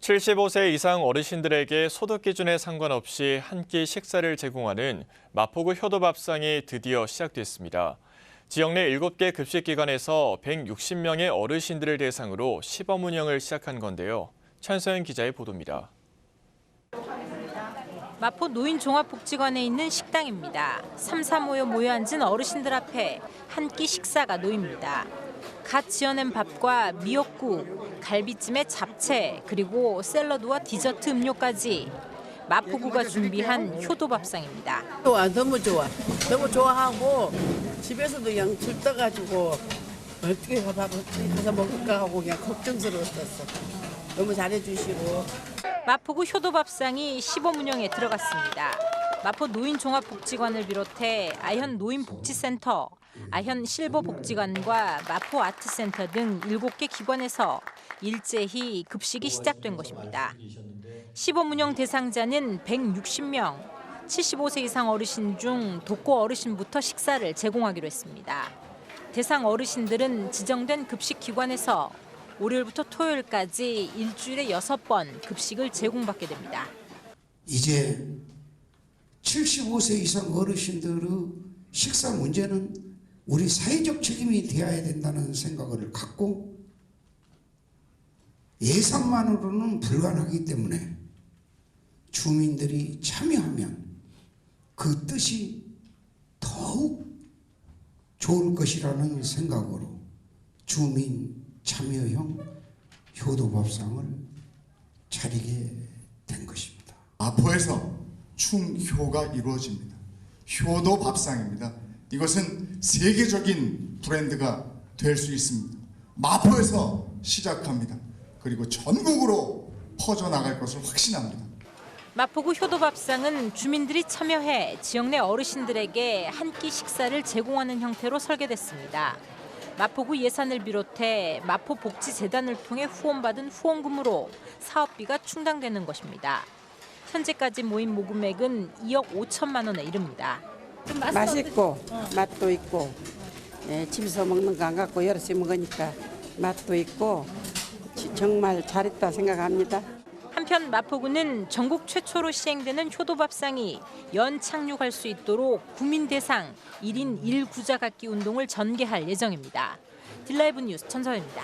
75세 이상 어르신들에게 소득 기준에 상관없이 한 끼 식사를 제공하는 마포구 효도밥상이 드디어 시작됐습니다. 지역 내 7개 급식기관에서 160명의 어르신들을 대상으로 시범 운영을 시작한 건데요. 천서연 기자의 보도입니다. 마포 노인종합복지관에 있는 식당입니다. 삼삼 모여 모여 앉은 어르신들 앞에 한 끼 식사가 놓입니다. 갓 지어낸 밥과 미역국, 갈비찜에 잡채, 그리고 샐러드와 디저트 음료까지 마포구가 준비한 효도밥상입니다. 좋아 너무 좋아 너무 좋아하고 집에서도 그냥 어떻게 밥 어떻게 가서 먹을까 하고 그냥 걱정스러웠었어 너무 잘해주시고 마포구 효도밥상이 시범 운영에 들어갔습니다. 마포 노인종합복지관을 비롯해 아현 노인복지센터, 아현 실버복지관과 마포 아트센터 등 7개 기관에서 일제히 급식이 시작된 것입니다. 시범 운영 대상자는 160명, 75세 이상 어르신 중 독거 어르신부터 식사를 제공하기로 했습니다. 대상 어르신들은 지정된 급식 기관에서 월요일부터 토요일까지 일주일에 6번 급식을 제공받게 됩니다. 이제 75세 이상 어르신들의 식사 문제는 우리 사회적 책임이 되어야 된다는 생각을 갖고 예산만으로는 불가능하기 때문에 주민들이 참여하면 그 뜻이 더욱 좋을 것이라는 생각으로 주민 참여형 효도밥상을 차리게 된 것입니다. 마포에서 충효가 이루어집니다. 효도 밥상입니다. 이것은 세계적인 브랜드가 될 수 있습니다. 마포에서 시작합니다. 그리고 전국으로 퍼져나갈 것을 확신합니다. 마포구 효도밥상은 주민들이 참여해 지역 내 어르신들에게 한 끼 식사를 제공하는 형태로 설계됐습니다. 마포구 예산을 비롯해 마포복지재단을 통해 후원받은 후원금으로 사업비가 충당되는 것입니다. 현재까지 모인 모금액은 2억 5천만 원에 이릅니다. 맛있고 맛도 있고 예, 집에서 먹는 거 안 갖고 여럿이 먹으니까 맛도 있고 지- 정말 잘했다 생각합니다. 한편 마포구는 전국 최초로 시행되는 효도밥상이 연 착륙할 수 있도록 구민 대상 1인 1구자 갖기 운동을 전개할 예정입니다. 딜라이브 뉴스 천서입니다.